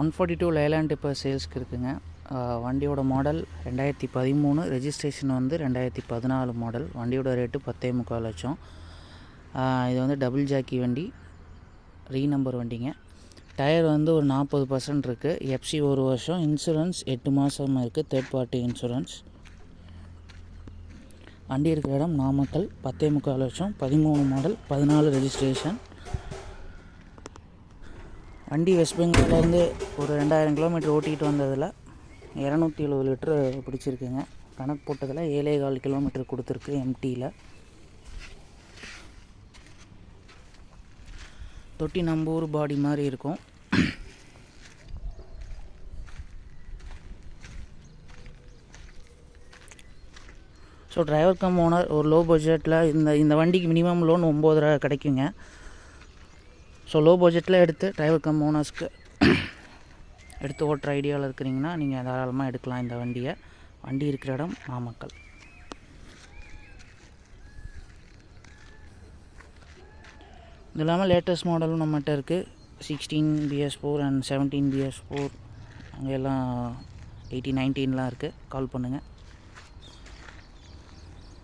One forty two Leyland இப்போ சேல்ஸ்க்கு இருக்குங்க. வண்டியோட மாடல் ரெண்டாயிரத்தி பதிமூணு ரெஜிஸ்ட்ரேஷன் வந்து ரெண்டாயிரத்தி பதினாலு மாடல் வண்டியோட ரேட்டு பத்தே முக்கால் லட்சம். இது வந்து டபுள் ஜாக்கி வண்டி ரீ நம்பர் வண்டிங்க. டயர் வந்து ஒரு நாற்பது பர்சன்ட் இருக்குது எஃப்சி ஒரு வருஷம் இன்சூரன்ஸ் எட்டு மாதம் இருக்குது தேர்ட் பார்ட்டி இன்சூரன்ஸ் வண்டி இருக்கிற இடம் நாமக்கல் பத்தே முக்கால் லட்சம். பதிமூணு மாடல் பதினாலு ரெஜிஸ்ட்ரேஷன் வண்டி வெஸ்ட் பெங்கால்லேருந்து ஒரு ரெண்டாயிரம் கிலோமீட்டர் ஓட்டிகிட்டு வந்ததில் இரநூத்தி எழுபது லிட்ரு பிடிச்சிருக்குங்க. கணக்கு போட்டதில் ஏழே கால் கிலோமீட்டர் கொடுத்துருக்கு எம்டியில் தொட்டி நம்ம ஊர் பாடி மாதிரி இருக்கும். ஸோ டிரைவர் கம் ஓனர் ஒரு லோ பட்ஜெட்டில் இந்த இந்த வண்டிக்கு மினிமம் லோன் ஒம்பது கிடைக்குங்க. ஸோ லோ பட்ஜெட்டில் எடுத்து டிரைவர் கம் ஓனர்ஸ்க்கு எடுத்து ஓட்டுற ஐடியாவில் இருக்கிறீங்கன்னா நீங்கள் தாராளமாக எடுக்கலாம் இந்த வண்டியை. வண்டி இருக்கிற இடம் நாமக்கல். இது இல்லாமல் லேட்டஸ்ட் மாடலும் நம்மகிட்ட இருக்குது sixteen BS four and seventeen BS four அங்கே எல்லாம் எயிட்டி நைன்டீன்லாம் இருக்குது கால் பண்ணுங்கள்